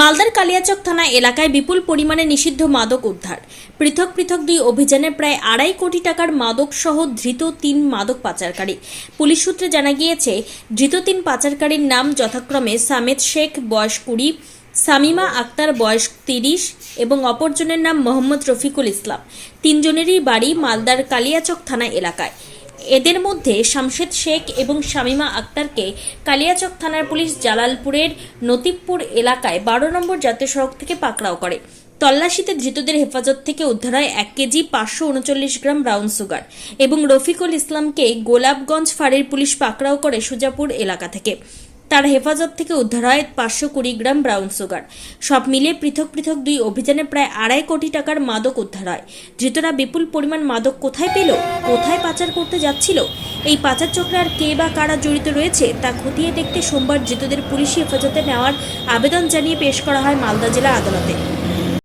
মালদার কালিয়াচক থানা এলাকায় বিপুল পরিমাণে নিষিদ্ধ মাদক উদ্ধার। পৃথক পৃথক দুই অভিযানে প্রায় আড়াই কোটি টাকার মাদক সহ ধৃত তিন মাদক পাচারকারী। পুলিশ সূত্রে জানা গিয়েছে, ধৃত তিন পাচারকারীর নাম যথাক্রমে সামেদ শেখ, বয়স কুড়ি, সামিমা আক্তার, বয়স তিরিশ এবং অপরজনের নাম মোহাম্মদ রফিকুল ইসলাম। তিনজনেরই বাড়ি মালদার কালিয়াচক থানা এলাকায়। এদের মধ্যে শামশেদ শেখ এবং শামিমা আক্তারকে কালিয়াচক থানার পুলিশ জালালপুরের নতিবপুর এলাকায় বারো নম্বর জাতীয় সড়ক থেকে পাকড়াও করে। তল্লাশিতে ধৃতদের হেফাজত থেকে উদ্ধার হয় এক কেজি পাঁচশো উনচল্লিশ গ্রাম ব্রাউন সুগার এবং রফিকুল ইসলামকে গোলাপগঞ্জ ফাঁড়ির পুলিশ পাকড়াও করে সুজাপুর এলাকা থেকে। তার হেফাজত থেকে উদ্ধার হয় পাঁচশো কুড়ি গ্রাম ব্রাউন সুগার সব মিলিয়ে পৃথক পৃথক দুই অভিযানে প্রায় আড়াই কোটি টাকার মাদক উদ্ধার হয়। ধৃতরা বিপুল পরিমাণ মাদক কোথায় পেল, কোথায় পাচার করতে যাচ্ছিল, এই পাচার চক্রে আর কে বা কারা জড়িত রয়েছে, তা খতিয়ে দেখতে সোমবার ধৃতদের পুলিশি হেফাজতে নেওয়ার আবেদন জানিয়ে পেশ করা হয় মালদা জেলা আদালতে।